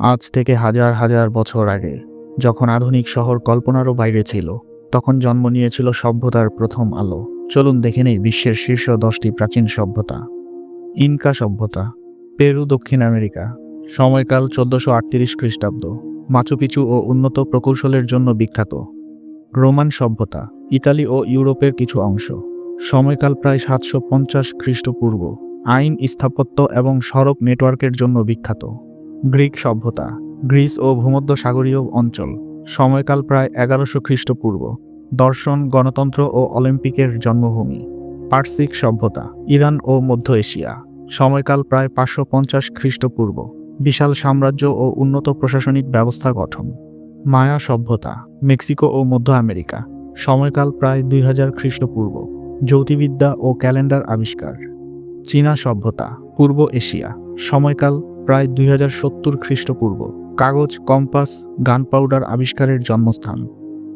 আজ থেকে হাজার হাজার বছর আগে, যখন আধুনিক শহর কল্পনারও বাইরে ছিল, তখন জন্ম নিয়েছিল সভ্যতার প্রথম আলো। চলুন দেখে নেই বিশ্বের শীর্ষ দশটি প্রাচীন সভ্যতা। ইনকা সভ্যতা, পেরু, দক্ষিণ আমেরিকা। সময়কাল চোদ্দশো আটত্রিশ খ্রিস্টাব্দ। মাচুপিচু ও উন্নত প্রকৌশলের জন্য বিখ্যাত। রোমান সভ্যতা, ইতালি ও ইউরোপের কিছু অংশ। সময়কাল প্রায় সাতশো পঞ্চাশ খ্রিস্টপূর্ব। আইন স্থাপত্য এবং সড়ক নেটওয়ার্কের জন্য বিখ্যাত। গ্রিক সভ্যতা, গ্রিস ও ভূমধ্য সাগরীয় অঞ্চল, সময়কাল প্রায় এগারোশো খ্রিস্টপূর্ব, দর্শন, গণতন্ত্র ও অলিম্পিকের জন্মভূমি, পার্সিক সভ্যতা, ইরান ও মধ্য এশিয়া, সময়কাল প্রায় পাঁচশো পঞ্চাশ খ্রিস্টপূর্ব, বিশাল সাম্রাজ্য ও উন্নত প্রশাসনিক ব্যবস্থা গঠন, মায়া সভ্যতা, মেক্সিকো ও মধ্য আমেরিকা, সময়কাল প্রায় দুই হাজার খ্রিস্টপূর্ব, জ্যোতির্বিদ্যা ও ক্যালেন্ডার আবিষ্কার, চীনা সভ্যতা, পূর্ব এশিয়া, সময়কাল প্রায় দুই হাজার সত্তর খ্রিস্টপূর্ব। কাগজ, কম্পাস, গান পাউডার আবিষ্কারের জন্মস্থান।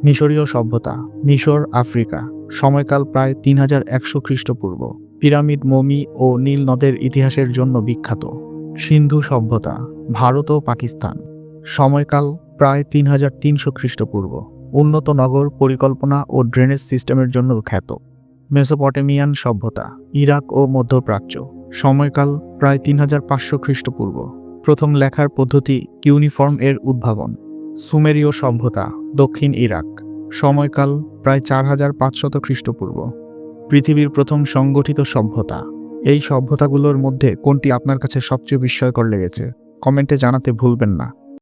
মিশরীয় সভ্যতা, মিশর, আফ্রিকা। সময়কাল প্রায় তিন হাজার একশো খ্রিস্টপূর্ব। পিরামিড, মমি ও নীল নদের ইতিহাসের জন্য বিখ্যাত। সিন্ধু সভ্যতা, ভারত ও পাকিস্তান। সময়কাল প্রায় তিন হাজার তিনশো খ্রিস্টপূর্ব। উন্নত নগর, পরিকল্পনা ও ড্রেনেজ সিস্টেমের জন্য খ্যাত। মেসোপটেমিয়ান সভ্যতা, ইরাক ও মধ্যপ্রাচ্য, সময়কাল প্রায় তিন হাজার পাঁচশো খ্রিস্টপূর্ব। প্রথম লেখার পদ্ধতি কিউনিফর্ম এর উদ্ভাবন। সুমেরীয় সভ্যতা, দক্ষিণ ইরাক, সময়কাল প্রায় চার হাজার পাঁচশত খ্রিস্টপূর্ব। পৃথিবীর প্রথম সংগঠিত সভ্যতা। এই সভ্যতাগুলোর মধ্যে কোনটি আপনার কাছে সবচেয়ে বিস্ময়কর লেগেছে? কমেন্টে জানাতে ভুলবেন না।